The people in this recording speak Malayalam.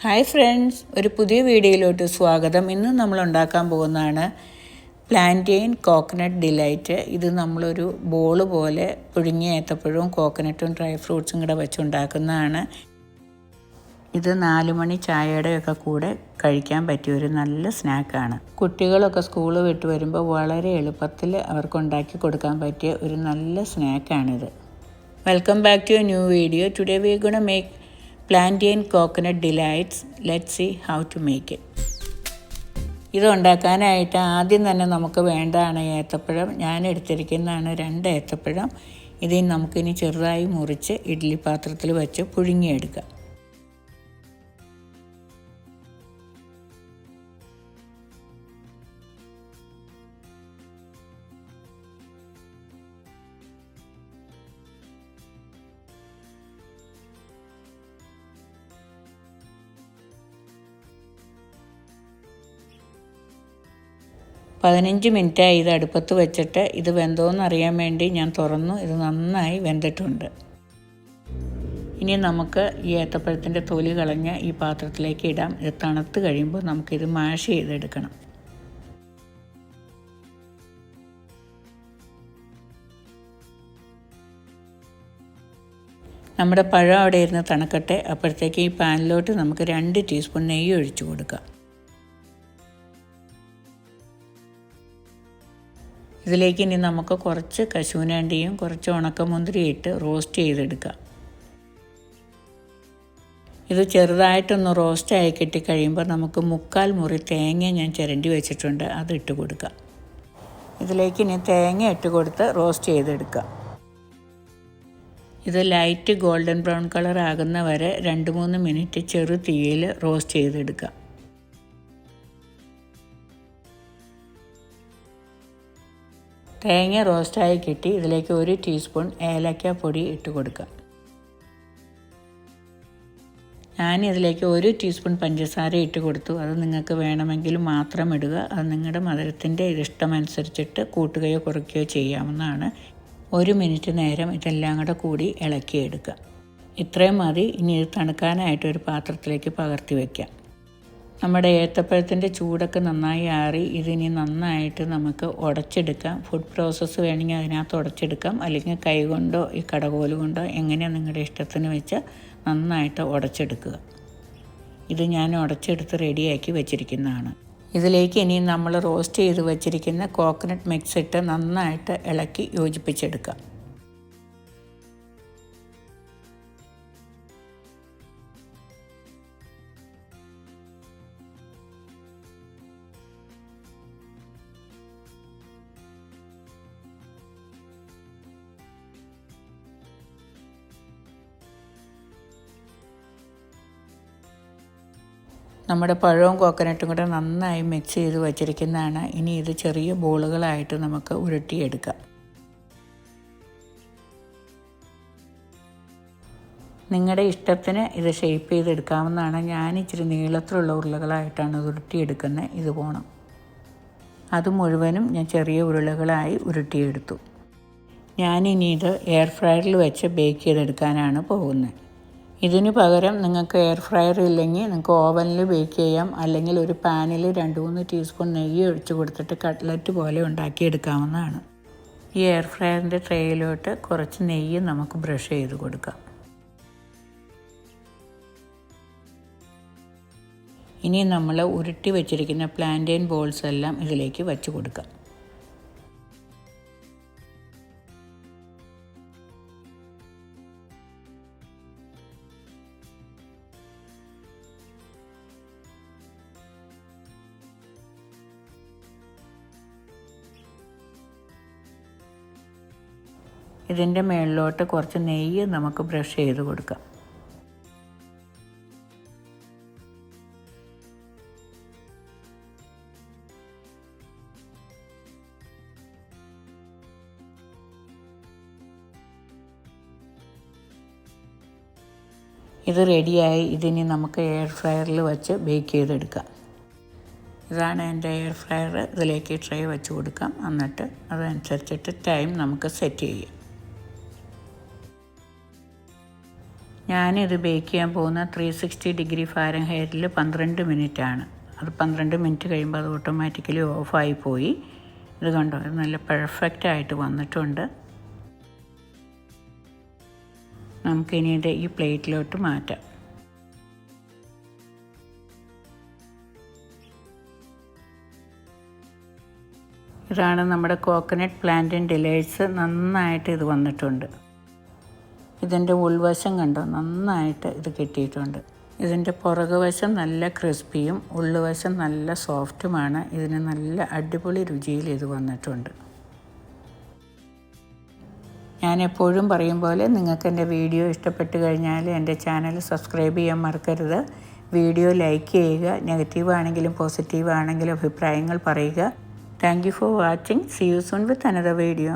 ഹായ് ഫ്രണ്ട്സ് ഒരു പുതിയ വീഡിയോയിലോട്ട് സ്വാഗതം. ഇന്ന് നമ്മൾ ഉണ്ടാക്കാൻ പോകുന്നതാണ് പ്ലാന്റെയിൻ കോക്കനട്ട് ഡിലൈറ്റ്. ഇത് നമ്മളൊരു ബോൾ പോലെ പുഴുങ്ങിയ ഏത്തപ്പഴവും കോക്കനട്ടും ഡ്രൈ ഫ്രൂട്ട്സും കൂടെ വെച്ചുണ്ടാക്കുന്നതാണ് ഇത് നാല് മണി ചായയുടെയൊക്കെ കൂടെ കഴിക്കാൻ പറ്റിയ ഒരു നല്ല സ്നാക്കാണ് കുട്ടികളൊക്കെ സ്കൂൾ വിട്ട് വരുമ്പോൾ വളരെ എളുപ്പത്തിൽ അവർക്ക് ഉണ്ടാക്കി കൊടുക്കാൻ പറ്റിയ ഒരു നല്ല സ്നാക്കാണിത് welcome back to a new video today we gonna make plantain coconut delights let see how to make it ഇത് ഉണ്ടാക്കാനായിട്ട് ആദ്യം തന്നെ നമുക്ക് വേണ്ടതാണ് ഏത്തപ്പഴം. ഞാൻ എടുത്തിരിക്കുന്നതാണ് രണ്ട് ഏത്തപ്പഴം. ഇതിൽ നമുക്കിനി ചെറുതായി മുറിച്ച് ഇഡ്ഡലി പാത്രത്തിൽ വെച്ച് പുഴുങ്ങിയെടുക്കാം. പതിനഞ്ച് മിനിറ്റായി ഇത് അടുപ്പത്ത് വെച്ചിട്ട് ഇത് വെന്തോന്ന് അറിയാൻ വേണ്ടി ഞാൻ തുറന്നു. ഇത് നന്നായി വെന്തിട്ടുണ്ട്. ഇനി നമുക്ക് ഈ ഏത്തപ്പഴത്തിന്റെ തൊലി കളഞ്ഞ് ഈ പാത്രത്തിലേക്ക് ഇടാം. ഇത് തണുത്ത് കഴിയുമ്പോൾ നമുക്കിത് മാഷ് ചെയ്തെടുക്കണം. നമ്മുടെ പഴം അവിടെ ഇരുന്ന് തണുക്കട്ടെ. അപ്പോഴത്തേക്ക് ഈ പാനിലോട്ട് നമുക്ക് രണ്ട് ടീസ്പൂൺ നെയ്യ് ഒഴിച്ചു കൊടുക്കാം. ഇതിലേക്ക് ഇനി നമുക്ക് കുറച്ച് കശുവിനാണ്ടിയും കുറച്ച് ഉണക്കമുന്തിരി ഇട്ട് റോസ്റ്റ് ചെയ്തെടുക്കാം. ഇത് ചെറുതായിട്ടൊന്ന് റോസ്റ്റായി കിട്ടിക്കഴിയുമ്പോൾ നമുക്ക് മുക്കാൽ മുറി തേങ്ങ ഞാൻ ചിരണ്ടി വെച്ചിട്ടുണ്ട് അത് ഇട്ട് കൊടുക്കാം. ഇതിലേക്ക് ഇനി തേങ്ങ ഇട്ട് കൊടുത്ത് റോസ്റ്റ് ചെയ്തെടുക്കാം. ഇത് ലൈറ്റ് ഗോൾഡൻ ബ്രൗൺ കളർ ആകുന്ന വരെ രണ്ട് മൂന്ന് മിനിറ്റ് ചെറു തീയിൽ റോസ്റ്റ് ചെയ്തെടുക്കാം. തേങ്ങ റോസ്റ്റായി കിട്ടി. ഇതിലേക്ക് ഒരു ടീസ്പൂൺ ഏലക്ക പൊടി ഇട്ട് കൊടുക്കുക. ഞാൻ ഇതിലേക്ക് ഒരു ടീസ്പൂൺ പഞ്ചസാര ഇട്ട് കൊടുത്തു. അത് നിങ്ങൾക്ക് വേണമെങ്കിൽ മാത്രം ഇടുക. അത് നിങ്ങളുടെ മധുരത്തിന്റെ ഇഷ്ടമനുസരിച്ചിട്ട് കൂട്ടുകയോ കുറയ്ക്കുകയോ ചെയ്യാവുന്നതാണ്. ഒരു മിനിറ്റ് നേരം ഇതെല്ലാം കൂടെ കൂടി ഇളക്കിയെടുക്കുക. ഇത്രയും മതി. ഇനി ഇത് തണുക്കാനായിട്ട് ഒരു പാത്രത്തിലേക്ക് പകർത്തി വയ്ക്കാം. നമ്മുടെ ഏത്തപ്പഴത്തിന്റെ ചൂടൊക്കെ നന്നായി ആറി ഇതിനി നന്നായിട്ട് നമുക്ക് ഉടച്ചെടുക്കാം. ഫുഡ് പ്രോസസ്സ് വേണമെങ്കിൽ അതിനകത്ത് ഉടച്ചെടുക്കാം. അല്ലെങ്കിൽ കൈകൊണ്ടോ ഈ കടകോൽ കൊണ്ടോ എങ്ങനെയാണ് നിങ്ങളുടെ ഇഷ്ടത്തിന് വെച്ച് നന്നായിട്ട് ഉടച്ചെടുക്കുക. ഇത് ഞാൻ ഉടച്ചെടുത്ത് റെഡിയാക്കി വെച്ചിരിക്കുന്നതാണ്. ഇതിലേക്ക് ഇനി നമ്മൾ റോസ്റ്റ് ചെയ്ത് വെച്ചിരിക്കുന്ന കോക്കനട്ട് മിക്സ് ഇട്ട് നന്നായിട്ട് ഇളക്കി യോജിപ്പിച്ചെടുക്കാം. നമ്മുടെ പഴവും കോക്കനട്ടും കൂടെ നന്നായി മിക്സ് ചെയ്ത് വച്ചിരിക്കുന്നതാണ്. ഇനി ഇത് ചെറിയ ബോളുകളായിട്ട് നമുക്ക് ഉരുട്ടിയെടുക്കാം. നിങ്ങളുടെ ഇഷ്ടത്തിന് ഇത് ഷേപ്പ് ചെയ്തെടുക്കാവുന്നതാണ്. ഞാൻ ഇച്ചിരി നീളത്തിലുള്ള ഉരുളകളായിട്ടാണ് ഉരുട്ടിയെടുക്കുന്നത്. ഇത് പോണം. അത് മുഴുവനും ഞാൻ ചെറിയ ഉരുളകളായി ഉരുട്ടിയെടുത്തു. ഞാനിനി ഇത് എയർ ഫ്രയറിൽ വെച്ച് ബേക്ക് ചെയ്തെടുക്കാനാണ് പോകുന്നത്. ഇതിന് പകരം നിങ്ങൾക്ക് എയർ ഫ്രയർ ഇല്ലെങ്കിൽ നിങ്ങൾക്ക് ഓവനിൽ ബേക്ക് ചെയ്യാം. അല്ലെങ്കിൽ ഒരു പാനിൽ രണ്ട് മൂന്ന് ടീസ്പൂൺ നെയ്യ് ഒഴിച്ചു കൊടുത്തിട്ട് കട്ട്ലറ്റ് പോലെ ഉണ്ടാക്കിയെടുക്കാവുന്നതാണ്. ഈ എയർ ഫ്രയറിന്റെ ട്രേയിലോട്ട് കുറച്ച് നെയ്യ് നമുക്ക് ബ്രഷ് ചെയ്ത് കൊടുക്കാം. ഇനി നമ്മൾ ഉരുട്ടി വെച്ചിരിക്കുന്ന പ്ലാന്റെയിൻ ബോൾസ് എല്ലാം ഇതിലേക്ക് വെച്ച് കൊടുക്കാം. ഇതിന്റെ മുകളിലോട്ട് കുറച്ച് നെയ്യ് നമുക്ക് ബ്രഷ് ചെയ്ത് കൊടുക്കാം. ഇത് റെഡിയായി. ഇതിനി നമുക്ക് എയർ ഫ്രയറിൽ വെച്ച് ബേക്ക് ചെയ്തെടുക്കാം. ഇതാണ് എന്റെ എയർ ഫ്രയർ. ഇതിലേക്ക് ട്രേ വെച്ച് കൊടുക്കാം. എന്നിട്ട് അതനുസരിച്ചിട്ട് ടൈം നമുക്ക് സെറ്റ് ചെയ്യാം. ഞാനിത് ബേക്ക് ചെയ്യാൻ പോകുന്ന ത്രീ സിക്സ്റ്റി ഡിഗ്രി ഫാരൻ ഹെയറിൽ പന്ത്രണ്ട് ആണ് അത് പന്ത്രണ്ട് മിനിറ്റ് കഴിയുമ്പോൾ അത് ഓട്ടോമാറ്റിക്കലി ഓഫായി പോയി. ഇത് കണ്ടോ? ഇത് നല്ല പെർഫെക്റ്റ് ആയിട്ട് വന്നിട്ടുണ്ട്. നമുക്കിനി ഇത് ഈ പ്ലേറ്റിലോട്ട് മാറ്റാം. ഇതാണ് നമ്മുടെ കോക്കനട്ട് പ്ലാന്റിൻ ഡിലേഴ്സ് നന്നായിട്ട് ഇത് വന്നിട്ടുണ്ട്. ഇതിന്റെ ഉൾവശം കണ്ടോ? നന്നായിട്ട് ഇത് കിട്ടിയിട്ടുണ്ട്. ഇതിന്റെ പുറകുവശം നല്ല ക്രിസ്പിയും ഉള്ളുവശം നല്ല സോഫ്റ്റുമാണ്. ഇതിന് നല്ല അടിപൊളി രുചിയിൽ ഇത് വന്നിട്ടുണ്ട്. ഞാൻ എപ്പോഴും പറയും പോലെ നിങ്ങൾക്ക് എന്റെ വീഡിയോ ഇഷ്ടപ്പെട്ട് കഴിഞ്ഞാൽ എന്റെ ചാനൽ സബ്സ്ക്രൈബ് ചെയ്യാൻ മറക്കരുത്. വീഡിയോ ലൈക്ക് ചെയ്യുക നെഗറ്റീവ് ആണെങ്കിലും പോസിറ്റീവ് ആണെങ്കിലും അഭിപ്രായങ്ങൾ പറയുക. Thank you for watching. See you soon with another video.